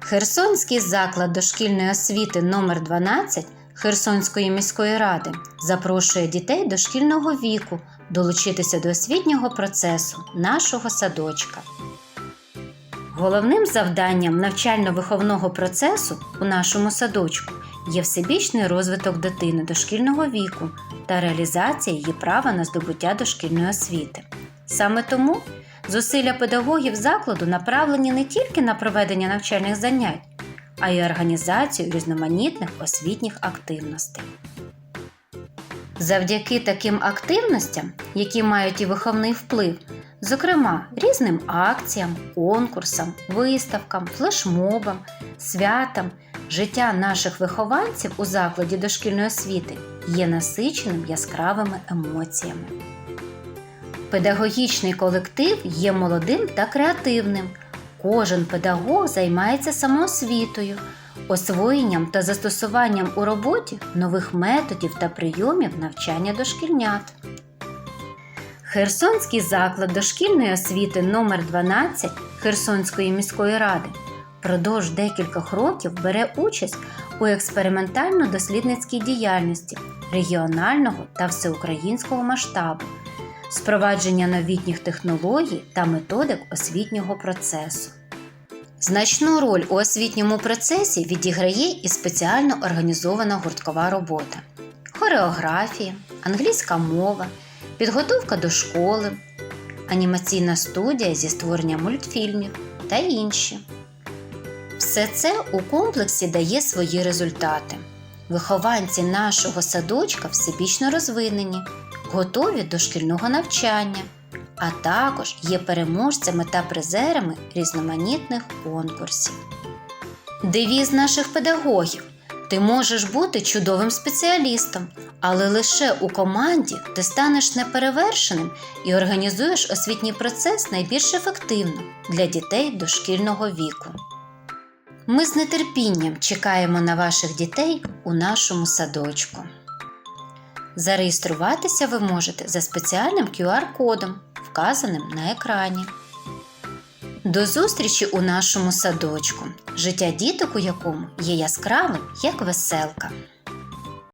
Херсонський заклад дошкільної освіти номер 12 Херсонської міської ради запрошує дітей дошкільного віку долучитися до освітнього процесу нашого садочка. Головним завданням навчально-виховного процесу у нашому садочку є всебічний розвиток дитини дошкільного віку та реалізація її права на здобуття дошкільної освіти. Саме тому зусилля педагогів закладу направлені не тільки на проведення навчальних занять, а й організацію різноманітних освітніх активностей. Завдяки таким активностям, які мають і виховний вплив, зокрема різним акціям, конкурсам, виставкам, флешмобам, святам, життя наших вихованців у закладі дошкільної освіти є насиченим яскравими емоціями. Педагогічний колектив є молодим та креативним. Кожен педагог займається самоосвітою, освоєнням та застосуванням у роботі нових методів та прийомів навчання дошкільнят. Херсонський заклад дошкільної освіти номер 12 Херсонської міської ради впродовж декількох років бере участь у експериментально-дослідницькій діяльності регіонального та всеукраїнського масштабу, спровадження новітніх технологій та методик освітнього процесу. Значну роль у освітньому процесі відіграє і спеціально організована гурткова робота, хореографія, англійська мова, підготовка до школи, анімаційна студія зі створення мультфільмів та інші. Все це у комплексі дає свої результати. Вихованці нашого садочка всебічно розвинені, готові до шкільного навчання, а також є переможцями та призерами різноманітних конкурсів. Девіз наших педагогів ти можеш бути чудовим спеціалістом, але лише у команді ти станеш неперевершеним і організуєш освітній процес найбільш ефективно для дітей дошкільного віку. Ми з нетерпінням чекаємо на ваших дітей у нашому садочку. Зареєструватися ви можете за спеціальним QR-кодом, вказаним на екрані. До зустрічі у нашому садочку, життя діток у якому є яскравим, як веселка.